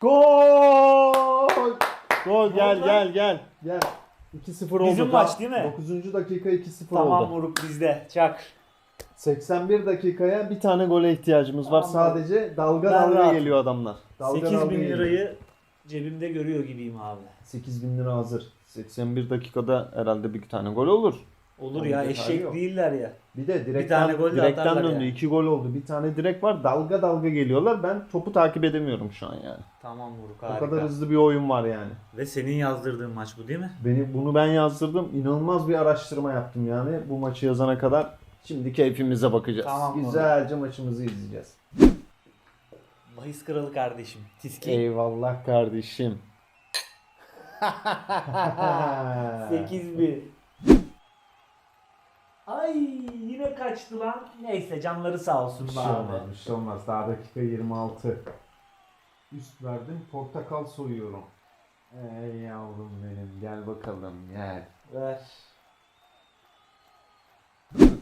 Gol! Gol gel gel gel. Gel. 2-0 oldu. Bizim maç değil mi? 9. dakika 2-0 Tamam oldu. Muruk bizde. Çak. 81 dakikaya bir tane gole ihtiyacımız var. Tamam. Sadece dalga Ben dalga rahatım. geliyor adamlar. Dalga 8 dalga bin geliyor. lirayı cebimde görüyor gibiyim abi. 8 bin lira hazır. 81 dakikada herhalde bir tane gol olur. Olur Onun ya detayı eşek yok. değiller ya. Bir de direkten, tane gol de direkten atarlar döndü. yani. 2 gol oldu. Bir tane direk var. Dalga dalga geliyorlar. Ben topu takip edemiyorum şu an yani. Tamam Muruk O harika. kadar hızlı bir oyun var yani. Ve senin yazdırdığın maç bu değil mi? Beni bunu ben yazdırdım. İnanılmaz bir araştırma yaptım yani bu maçı yazana kadar. Şimdi keyfimize bakacağız. Tamam, Güzelce maçımızı izleyeceğiz. Bahis kralı kardeşim. Tiski. Eyvallah kardeşim. 8 1. Ay yine kaçtı lan. Neyse canları sağ olsun Bir şey abi. olmaz, bir şey olmaz. Daha dakika 26. Üst verdim, portakal soyuyorum. Ey yavrum benim, gel bakalım, gel. Ver.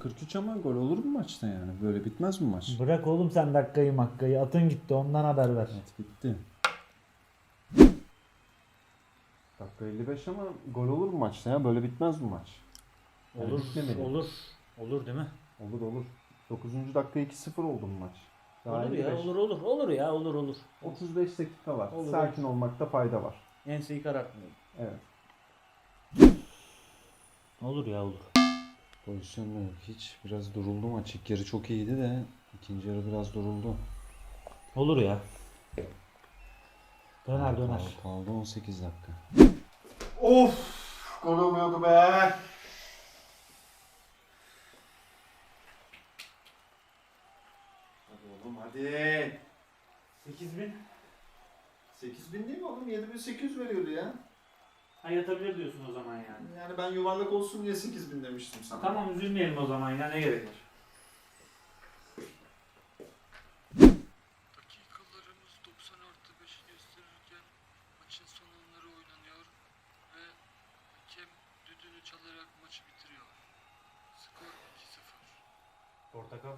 43 ama gol olur mu maçta yani? Böyle bitmez mi maç? Bırak oğlum sen dakikayı makkayı. Atın gitti ondan haber ver. Evet bitti. Dakika 55 ama gol olur mu maçta ya? Böyle bitmez mi maç? Yani Olur. bitmemeli. Olur. Olur değil mi? Olur olur. 9. dakika 2-0 oldu bu maç. Daha olur ya 55. olur olur. Olur ya olur olur. 35 dakika var. Olur, Sakin olmakta fayda var. Enseyi karartmayın. Evet. Olur ya olur. Pozisyon da yok hiç. Biraz duruldu maç. İlk yarı çok iyiydi de ikinci yarı biraz duruldu. Olur ya. Döner döner. Kaldı, kaldı 18 dakika. Of! Gol oluyordu be! Oğlum hadi. 8 bin. 8000 değil mi oğlum? 7800 veriyordu ya. Ha yatabilir diyorsun o zaman yani. Yani ben yuvarlak olsun diye 8000 demiştim sana. Tamam üzülmeyelim o zaman ya ne gerek var. Dakikalarımız 90 artı 5'i gösterirken maçın son anları oynanıyor ve hakem düdüğünü çalarak maçı bitiriyor. Skor 2-0. Portakal.